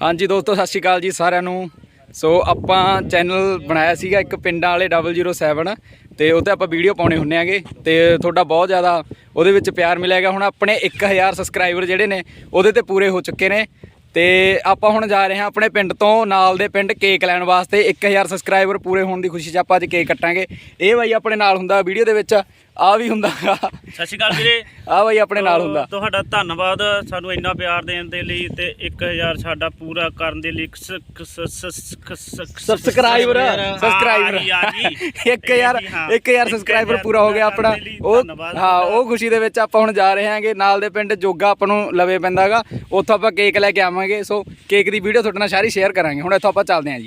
ਹਾਂਜੀ ਦੋਸਤੋ, ਸਤਿ ਸ਼੍ਰੀ ਅਕਾਲ ਜੀ ਸਾਰਿਆਂ ਨੂੰ। ਸੋ ਆਪਾਂ ਚੈਨਲ ਬਣਾਇਆ ਸੀਗਾ ਇੱਕ ਪਿੰਡਾਂ ਵਾਲੇ 007 ਤੇ ਉਹ ਤੇ ਆਪਾਂ ਵੀਡੀਓ ਪਾਉਣੇ ਹੁੰਨੇ ਆਗੇ ਤੇ ਤੁਹਾਡਾ ਬਹੁਤ ਜ਼ਿਆਦਾ ਉਹਦੇ ਵਿੱਚ ਪਿਆਰ ਮਿਲਿਆਗਾ। ਹੁਣ ਆਪਣੇ 1000 ਸਬਸਕ੍ਰਾਈਬਰ ਜਿਹੜੇ ਨੇ, ਉਹਦੇ ਤੇ ਪੂਰੇ ਹੋ ਚੁੱਕੇ ਨੇ। ਤੇ ਆਪਾਂ ਹੁਣ ਜਾ ਰਹੇ ਹਾਂ ਆਪਣੇ ਪਿੰਡ ਤੋਂ, ਨਾਲ ਦੇ ਪਿੰਡ ਕੇਕ ਲੈਣ ਵਾਸਤੇ। 1000 ਸਬਸਕ੍ਰਾਈਬਰ ਪੂਰੇ ਹੋਣ ਦੀ ਖੁਸ਼ੀ 'ਚ ਆਪਾਂ ਅੱਜ ਕੇਕ ਕੱਟਾਂਗੇ। ਇਹ ਬਾਈ ਆਪਣੇ ਨਾਲ ਹੁੰਦਾ ਵੀਡੀਓ ਦੇ ਵਿੱਚ। ਆ ਵੀ ਹੁੰਦਾ ਸਤਿ ਸ਼੍ਰੀ ਅਕਾਲ ਵੀਰੇ। ਆ ਬਾਈ ਆਪਣੇ ਨਾਲ ਹੁੰਦਾ। ਤੁਹਾਡਾ ਧੰਨਵਾਦ। ਸਾਨੂੰ ਇੰਨਾ ਪਿਆਰ ਦੇਣ ਦੇ ਲਈ ਤੇ 1000 ਸਾਡਾ ਪੂਰਾ ਕਰਨ ਦੇ ਲਈ। ਸਬਸਕ੍ਰਾਈਬਰ ਸਬਸਕ੍ਰਾਈਬਰ 1000 1000 ਸਬਸਕ੍ਰਾਈਬਰ ਪੂਰਾ ਹੋ ਗਿਆ ਆਪਣਾ। ਉਹ ਹਾਂ ਉਹ ਖੁਸ਼ੀ ਦੇ ਵਿੱਚ ਆਪਾਂ ਹੁਣ ਜਾ ਰਹੇ ਹਾਂਗੇ। ਨਾਲ ਦੇ ਪਿੰਡ ਜੋਗਾ ਆਪਾਂ ਨੂੰ ਲਵੇ ਪੈਂਦਾਗਾ। ਉੱਥੋਂ ਆਪਾਂ ਕੇਕ ਲੈ ਕੇ ਆਵਾਂਗੇ। ਸੋ ਕੇਕ ਦੀ ਵੀਡੀਓ ਤੁਹਾਡੇ ਨਾਲ ਸਾਰੀ ਸ਼ੇਅਰ ਕਰਾਂਗੇ। ਹੁਣ ਇੱਥੋਂ ਆਪਾਂ ਚੱਲਦੇ ਹਾਂ ਜੀ।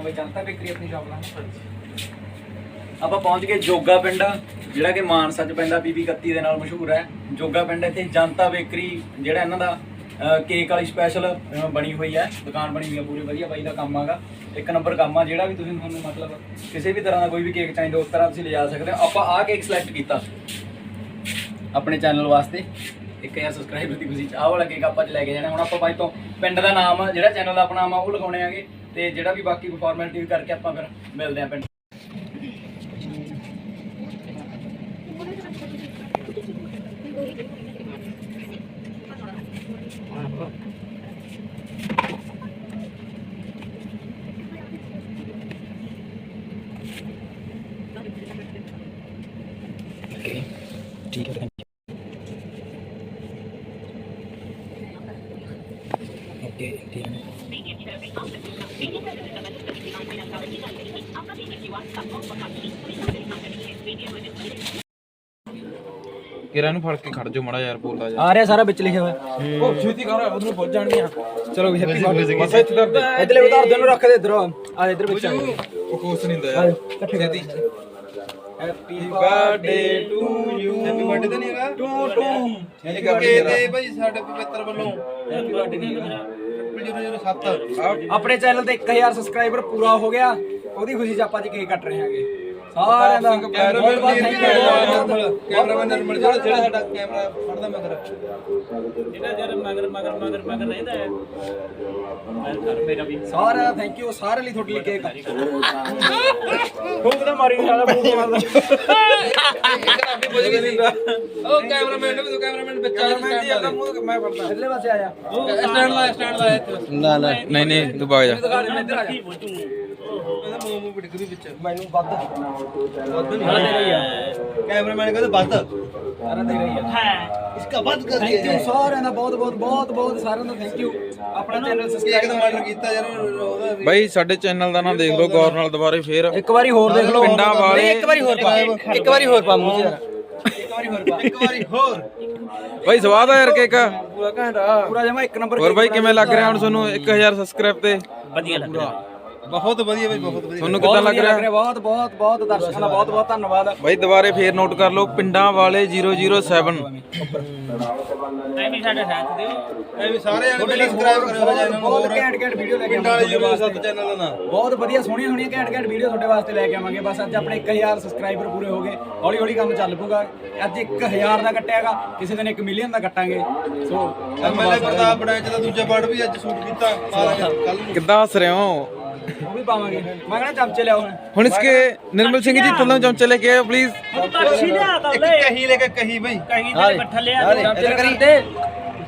ਨਾਮ ਹੈ ਜਨਤਾ ਬੇਕਰੀ ਆਪਣੀ ਸ਼ਾਪ ਦਾ ਆਪਾਂ ਪਹੁੰਚ ਗਏ ਜੋਗਾ ਪਿੰਡ, ਜਿਹੜਾ ਕਿ ਮਾਨਸਾ ਚ ਪੈਂਦਾ ਬੀਬੀ 31 ਦੇ ਨਾਲ ਮਸ਼ਹੂਰ ਹੈ। ਜੋਗਾ ਪਿੰਡ ਇੱਥੇ ਜਨਤਾ ਬੇਕਰੀ, ਜਿਹੜਾ ਇਹਨਾਂ ਦਾ ਕੇਕ ਵਾਲੀ ਸਪੈਸ਼ਲ ਬਣੀ ਹੋਈ ਹੈ। ਦੁਕਾਨ ਬਣੀ ਹੋਈ ਹੈ ਪੂਰੀ ਵਧੀਆ ਬਾਈ ਦਾ ਕੰਮ ਆਗਾ। ਇੱਕ ਨੰਬਰ ਕੰਮ ਆ ਜਿਹੜਾ ਵੀ ਤੁਸੀਂ ਤੁਹਾਨੂੰ ਮਤਲਬ ਕਿਸੇ ਵੀ ਤਰ੍ਹਾਂ ਦਾ ਕੋਈ ਵੀ ਕੇਕ ਚਾਹੀਦਾ, ਉਸ ਤਰ੍ਹਾਂ ਤੁਸੀਂ ਲਿਜਾ ਸਕਦੇ ਹੋ। ਆਪਾਂ ਆਹ ਕੇਕ ਸਿਲੈਕਟ ਕੀਤਾ ਆਪਣੇ ਚੈਨਲ ਵਾਸਤੇ। 1000 ਸਬਸਕ੍ਰਾਈਬਰ ਦੀ ਖੁਸ਼ੀ ਚ। ਆਹ ਵਾਲਾ ਕੇਕ ਆਪਾਂ ਚ ਲੈ ਕੇ ਜਾਣਾ। ਹੁਣ ਆਪਾਂ ਬਾਈ ਤੋਂ ਪਿੰਡ ਦਾ ਨਾਮ, ਜਿਹੜਾ ਚੈਨਲ ਦਾ ਆਪਣਾ ਨਾਮ ਆ, ਉਹ ਲਗਾਉਣੇ ਆਗੇ। ਤੇ ਜਿਹੜਾ ਵੀ ਬਾਕੀ ਫਾਰਮੈਲਿਟੀ ਕਰਕੇ ਆਪਾਂ ਫਿਰ ਮਿਲਦੇ ਆਂ ਪਿੰਡ। ਠੀਕ ਹੈ ਓਕੇ ਠੀਕ ਹੈ ਕਿਰਾਂ ਨੂੰ ਫੜ ਕੇ ਖੜ ਜਾ ਮੜਾ ਯਾਰ ਬੋਲਦਾ ਜਾ। ਆ ਰਿਹਾ ਸਾਰਾ ਵਿੱਚ ਲਿਖਿਆ ਹੋਇਆ। ਉਹ ਛੇਤੀ ਕਰ ਉਹਨੂੰ ਪਹੁੰਚ ਜਾਣਗੀਆਂ ਚਲੋ ਵੀ ਹੈਪੀ ਬਰਥਡੇ ਬਸ ਇੱਥੇ ਕਰ ਇਧਰਲੇ ਉਤਾਰ ਦੇ ਨੂੰ ਰੱਖ ਦੇ ਇਧਰ। ਆ ਇਧਰ ਵਿੱਚ ਆ। ਉਹ ਕੁਛ ਨਹੀਂ ਹੁੰਦਾ ਯਾਰ। ਛੇਤੀ। Happy birthday to you happy birthday ਤਾਂ ਨਹੀਂ ਹੈਗਾ। ਟੂ ਟੂ ਹੈਪੀ ਕਿ ਤੇ ਭਾਈ ਸਾਡੇ ਪਵਿੱਤਰ ਵੱਲੋਂ। ਹੈਪੀ ਬਰਥਡੇ ਨਹੀਂ 007 ਆਪਣੇ ਚੈਨਲ ਤੇ 1000 ਸਬਸਕ੍ਰਾਈਬਰ ਪੂਰਾ ਹੋ ਗਿਆ। ਉਹਦੀ ਖੁਸ਼ੀ 'ਚ ਆਪਾਂ ਅੱਜ ਕੇਕ ਕੱਟ ਰਹੇ ਹਾਂਗੇ। ਸਾਰਿਆਂ ਦਾ ਬਹੁਤ ਬਹੁਤ ਕੈਮਰਾਮੈਨ ਨਰਮਲ ਜਿਹੜਾ ਜਿਹੜਾ ਸਾਡਾ ਕੈਮਰਾ ਫੜਦਾ ਮਗਰ ਜਿਹੜਾ ਜਰ ਮਗਰ ਮਗਰ ਮਗਰ ਮਗਰ ਰਹਿੰਦਾ ਹੈ। ਮੈਂ ਕਰ ਮੇਰਾ ਵੀ ਸਾਰਿਆਂ ਦਾ ਥੈਂਕ ਯੂ ਸਾਰੇ ਲਈ ਤੁਹਾਡੇ ਲਈ ਕੇਕ ਫੂਕ ਦਾ ਮਾਰੀ ਸਾਲਾ ਫੂਕ ਮਾਰਦਾ ਉਹ ਕੈਮਰਾਮੈਨ ਨੇ ਵੀ ਤੂੰ ਕੈਮਰਾਮੈਨ ਵਿੱਚ ਆ ਮੈਂ ਦੀ ਅੱਗਾ ਮੂੰਹ ਮੈਂ ਫੜਦਾ। ਅਗਲੇ ਪਾਸੇ ਆ ਜਾ। ਸਟੈਂਡ ਲਾ ਸਟੈਂਡ ਲਾ ਇੱਥੇ। ਨਾ ਨਾ ਨਹੀਂ ਨਹੀਂ ਤੂੰ ਭਾਗ ਜਾ। ਦਿਖਾ ਦੇ ਮੈਂ ਇੱਧਰ ਆ ਜਾ। ਮੂੰਹ ਮੂੰਹ ਪਿਟਕ ਵੀ ਵਿੱਚ ਮੈਨੂੰ ਵੱਧ ਵੱਧ ਆ ਕੈਮਰਾਮੈਨ ਕਹਿੰਦਾ ਵੱਧ। ਸਾਰਾ ਦੇ ਰਹੀ ਆ। ਇਸਕਾ ਵੱਧ ਕਰ ਥੈਂਕ ਯੂ ਸਾਰਿਆਂ ਦਾ ਬਹੁਤ ਬਹੁਤ ਬਹੁਤ ਬਹੁਤ ਸਾਰਿਆਂ ਦਾ ਥੈਂਕ ਯੂ ਆਪਣਾ ਚੈਨਲ ਸਬਸਕ੍ਰਾਈਬ ਦਾ ਆਰਡਰ ਕੀਤਾ ਯਾਰ ਉਹਦਾ ਬਾਈ ਸਾਡੇ ਚੈਨਲ ਦਾ ਨਾਮ ਦੇਖ ਲਓ ਗੌਰ ਨਾਲ ਦੁਬਾਰੇ ਫੇਰ। ਇੱਕ ਵਾਰੀ ਹੋਰ ਦੇਖ ਲਓ। ਪਿੰਡਾਂ ਵਾਲੇ- ਨਹੀਂ, ਇੱਕ ਵਾਰੀ ਹੋਰ ਪਾ। ਇੱਕ ਵਾਰੀ ਹੋਰ ਪਾ ਮੂੰਹ ਯਾਰ। ਇੱਕ ਵਾਰੀ ਹੋਰ ਪਾ। ਇੱਕ ਵਾਰੀ ਹੋਰ। ਬਾਈ ਸਵਾਦ ਆ ਯਾਰ ਕੇਕ। ਪੂਰਾ ਘੰਟਾ ਪੂਰਾ ਜਮਾ ਇੱਕ ਨੰਬਰ ਹੋਰ ਬਾਈ ਕਿਵੇਂ ਲੱਗ ਰਿਹਾ ਹੁਣ ਤੁਹਾਨੂੰ 1000 ਸਬਸਕ੍ਰਾਈਬ ਤੇ? ਵਧੀਆ ਲੱਗ ਰਿਹਾ। ਬਹੁਤ ਵਧੀਆ ਭਾਈ ਬਹੁਤ ਵਧੀਆ। ਤੁਹਾਨੂੰ ਕਿੱਦਾਂ ਲੱਗ ਰਿਹਾ? ਬਹੁਤ ਬਹੁਤ ਬਹੁਤ ਦਰਸ਼ਕਾਂ ਦਾ ਬਹੁਤ ਬਹੁਤ ਧੰਨਵਾਦ। ਬਾਈ ਦੁਬਾਰੇ ਫੇਰ ਨੋਟ ਕਰ ਲਓ ਪਿੰਡਾਂ ਵਾਲੇ 007 ਐਵੇਂ ਸਾਡਾ ਸਾਥ ਦਿਓ। ਇਹ ਵੀ ਸਾਰੇ ਜਣੇ ਸਬਸਕ੍ਰਾਈਬ ਕਰਿਓ ਜਾਣਾ ਬਹੁਤ ਘੈਂਟ ਘੈਂਟ ਵੀਡੀਓ ਲੈ ਕੇ ਪਿੰਡਾਂ ਵਾਲੇ ਆਵਾਂਗੇ 07 ਚੈਨਲ ਦਾ। ਨਾਮ ਬਹੁਤ ਵਧੀਆ ਸੋਹਣੀਆਂ ਸੋਹਣੀਆਂ ਘੈਂਟ ਘੈਂਟ ਵੀਡੀਓ ਤੁਹਾਡੇ ਵਾਸਤੇ ਲੈ ਕੇ ਆਵਾਂਗੇ। ਬਸ ਅੱਜ ਆਪਣੇ 1000 ਸਬਸਕ੍ਰਾਈਬਰ ਪੂਰੇ ਹੋ ਗਏ। ਹੌਲੀ ਹੌਲੀ ਕੰਮ ਚੱਲ ਪੂਗਾ ਅੱਜ 1000 ਦਾ ਕੱਟਿਆਗਾ ਕਿਸੇ ਦਿਨ 1 ਮਿਲੀਅਨ ਦਾ ਕੱਟਾਂਗੇ। ਸੋ ਐਮਐਲਏ ਪ੍ਰਤਾਪ ਬੜਾਇਚ ਦਾ ਦੂਜਾ ਪਾਰਟ ਵੀ ਅੱਜ ਸ਼ੂਟ ਕੀਤਾ। ਕੱਲ ਨੂੰ। ਕਿੱਦਾਂ ਹੱਸ ਰਹੇ ਹੋ? ਉਹ ਵੀ ਪਾਵਾਂਗੇ। ਮੈਂ ਕਹਿੰਦਾ ਚਮਚੇ ਲਿਆਓ ਹੁਣ। ਹੁਣ ਇਸਕੇ ਨਿਰਮਲ ਸਿੰਘ ਜੀ ਤੁਹਾਨੂੰ ਚਮਚੇ ਲੈ ਕੇ ਆਓ ਪਲੀਜ਼ ਕੜਛੀ ਲਿਆ ਤਾਂ ਇੱਕ ਲੈ। ਕਹੀ ਲੈ ਕੇ ਕਹੀ ਭਾਈ ਕਹੀਂ ਤੇ ਇਕੱਠਾ ਲਿਆ ਤੂੰ। ਚਮਚੇ ਕਰ। ਦੇ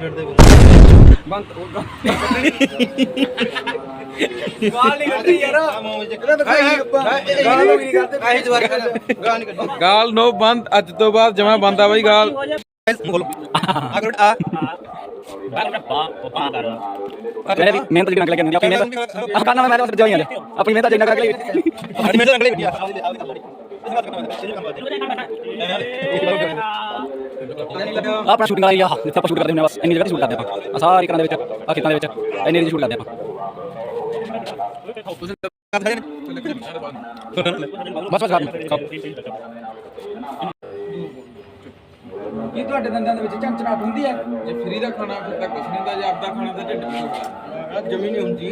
ਛੱਡ ਦੇ ਬੰਦ ਗਾਲ ਨਹੀਂ ਕੱਢੀ ਯਾਰ। ਇਹਦਾ ਤਾਂ ਕੋਈ ਗਾਲ ਵੀ ਨਹੀਂ ਕਰਦੇ ਆਹੀ ਜਵਾਰ ਕਰ ਗਾਂ ਨਹੀਂ ਕੱਢੀ। ਗਾਲ ਨੋ ਬੰਦ ਅੱਜ ਤੋਂ ਬਾਅਦ ਜਮਾ ਬੰਦਾ ਬਾਈ ਗਾਲ। ਆ ਮੇਰੇ ਵੀ ਮਿਹਨਤ ਜਿਹੜੀ ਲੱਗ ਜਾਂਦੀ ਆਪਣੀ ਮਿਹਨਤ ਆਹ ਕਰਨਾ ਮੈਂ ਤਾਂ ਜਾਈ ਜਾਂਦੇ ਆਪਣੀ ਮਿਹਨਤ ਜਿੰਨਾ ਕਰਕੇ ਅੱਜ ਮੇਰੇ ਅਗਲੇ ਵੀਡੀਓ ਆਪਣਾ ਸ਼ੂਟਿੰਗ ਵਾਲੀ ਆ ਜਿੱਥੇ ਆਪਾਂ ਸ਼ੂਟ ਕਰਦੇ ਹੁੰਦੇ ਆ ਬਸ ਇੰਨੀ ਜਗ੍ਹਾ ਤੇ ਸ਼ੂਟ ਕਰਦੇ ਆਪਾਂ ਆਹ ਸਾਰੀ ਕਰਾਂ ਦੇ ਵਿੱਚ ਆ ਖੇਤਾਂ ਦੇ ਵਿੱਚ ਇੰਨੀ ਦੀ ਸ਼ੂਟ ਕਰਦੇ ਆਪਾਂ ਬਸ ਬਸ ਖਾਓ ਕੀ ਤੁਹਾਡੇ ਦੰਦਾਂ ਦੇ ਵਿੱਚ ਚਮਚਨਾਟ ਹੁੰਦੀ ਹੈ? ਜੇ ਫਰੀ ਦਾ ਖਾਣਾ ਫਿਰ ਤਾਂ ਕੁਛ ਨਹੀਂ ਹੁੰਦਾ ਜੇ ਆਪਦਾ ਖਾਣਾ ਤਾਂ ਢਿੱਡ ਨਹੀਂ ਹੁੰਦਾ ਜਮੀ ਨਹੀਂ ਹੁੰਦੀ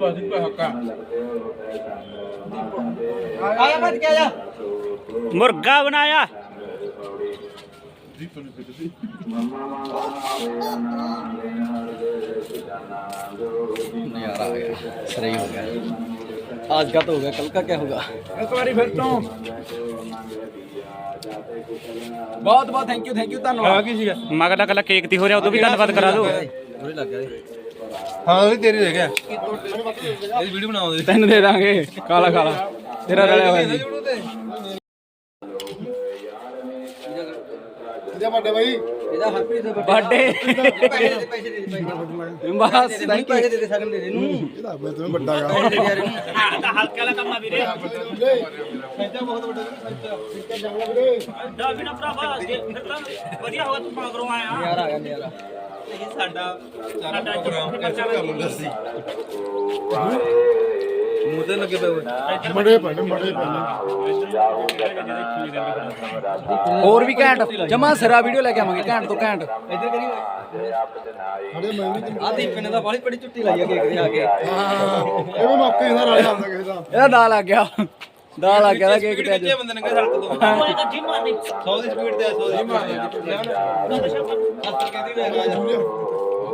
ਭਾਜੀ ਪਾ ਹੱਕਾ ਆਇਆ ਮਤ ਕੇ ਆਇਆ। ਮੁਰਗਾ ਬਣਾਇਆ। ਦੀਪ ਨੂੰ ਕਿਤੇ ਮਮਾ ਮਾ ਆਵੇ ਨਾ ਆਵੇ ਨਾ ਦੇ ਜਾਨਾ ਗੋ ਨਿਆਰਾ ਹੋ ਗਿਆ। ਸਹੀ ਹੋ ਗਿਆ। आज का तो हो गया कल का क्या होगा एक बारी फिर तो बहुत बहुत थैंक यू थैंक यू धन्यवाद ਕੀ ਸੀਗਾ ਮਗਰ ਦਾ ਕੱਲਾ ਕੇਕ ਦੀ ਹੋ ਰਿਹਾ ਉਦੋਂ ਵੀ ਧੰਨਵਾਦ ਕਰਾ ਦਿਓ ਹਾਂ ਉਹ ਤੇਰੀ ਰਹਿ ਗਿਆ ਇਹ ਵੀਡੀਓ ਬਣਾਉਂਦੇ ਤੈਨੂੰ ਦੇ ਦਾਂਗੇ ਕਾਲਾ ਕਾਲਾ ਤੇਰਾ ਰਲਿਆ ਹੋਇਆ ਜੀ ਇਹਦਾ ਹਰਪ੍ਰੀਤ ਦੇ ਬਰਥਡੇ ਪੈਸੇ ਦੇ ਪੈਸੇ ਦੇ ਬਸ ਨਹੀਂ ਪੈਸੇ ਦੇ ਦੇ ਸਕਣ ਦੇ ਦੇ ਨੂੰ ਪੈਸੇ ਦੇ ਯਾਰ ਇਹਨੂੰ ਤਾਂ ਹਲਕੇ ਵਾਲਾ ਕੰਮ ਆ ਵੀਰੇ ਦਾ ਬਿਨਾ ਭਰਾਵਾ ਜੇ ਫਿਰ ਤਾਂ ਵਧੀਆ ਹੋਗਾ ਤੂੰ ਮਗਰੋਂ ਆਇਆ ਯਾਰ ਆ ਗਿਆ ਯਾਰ ਇਹ ਸਾਡਾ ਸਾਡਾ ਪ੍ਰੋਗਰਾਮ ਖਰਚਾ ਕਰ ਲੈਂਦਾ ਸੀ ਮੂੰਹ ਤੇ ਲੱਗੇ ਪਏ ਹੋਏ। ਹੋਰ ਵੀ ਘੈਂਟ ਜਮਾ ਸਿਰਾ ਵੀਡੀਓ ਲੈ ਕੇ ਆਵਾਂਗੇ ਘੈਂਟ ਤੋਂ ਘੈਂਟ। ਇੱਧਰ ਕਰੀ ਆ ਬਾਲੀ ਬੜੀ ਚੁੱਟੀ ਲਾਈ ਆ ਕੇਕ ਦੇ ਆ ਕੇ। ਇਹਦਾ ਦਾ ਲੱਗ ਗਿਆ। ਦਾ ਲੱਗ ਗਿਆ ਕੇਕ ਤੇ ਅੱਜ। ਬੰਦੇ ਨੇ ਕਿਹਾ ਸੜਕ ਤੋਂ? ਉਹ ਇਹਦਾ ਜਿਮ ਮਾਰਨੀ 100 ਦੀ ਸਪੀਡ ਤੇ 100 ਦੀ ਅਸਰ ਕਹਿੰਦੀ ਮੈਂ ਆ ਜਾ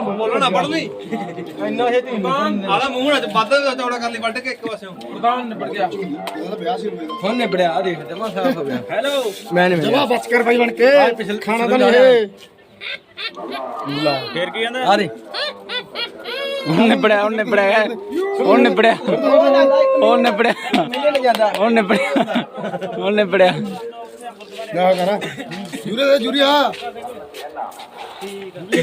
ਬੋਲਣਾ ਪੜ ਲਈ ਇੰਨਾ ਇਹ ਤੀ ਆਲਾ ਮੂੰਹ ਨਾਲ ਵੱਧ ਚੌੜਾ ਕਰ ਲਈ ਵੱਢ ਕੇ ਇੱਕ ਪਾਸਿਓਂ। ਪ੍ਰਧਾਨ ਨਿਬੜ ਗਿਆ। ਹੁਣ ਨਿਬੜਿਆ ਆ ਦੇਖ ਜਮਾ ਸਾਫ਼ ਹੋ ਗਿਆ। ਹੈਲੋ ਮੈਂ ਨਹੀਂ ਜਮਾ ਬਸ ਕਰ ਭਾਈ ਬਣ ਕੇ ਖਾਣਾ ਤਾਂ ਨਹੀਂ ਇਹ ਫੇਰ ਕੀ ਕਹਿੰਦਾ? ਆ ਦੇ। ਨਿਬੜਿਆ ਹੁਣ ਨਿਬੜਿਆ। ਹੁਣ ਨਿਬੜਿਆ। ਮਿਲੇ ਨਹੀਂ ਜਾਂਦਾ ਹੁਣ ਨਿਬੜਿਆ। ਹੁਣ ਨਿਬੜਿਆ। ਨਾ ਕਰਾ। ਜੂਰੇ ਦੇ ਜੂਰੀਆ।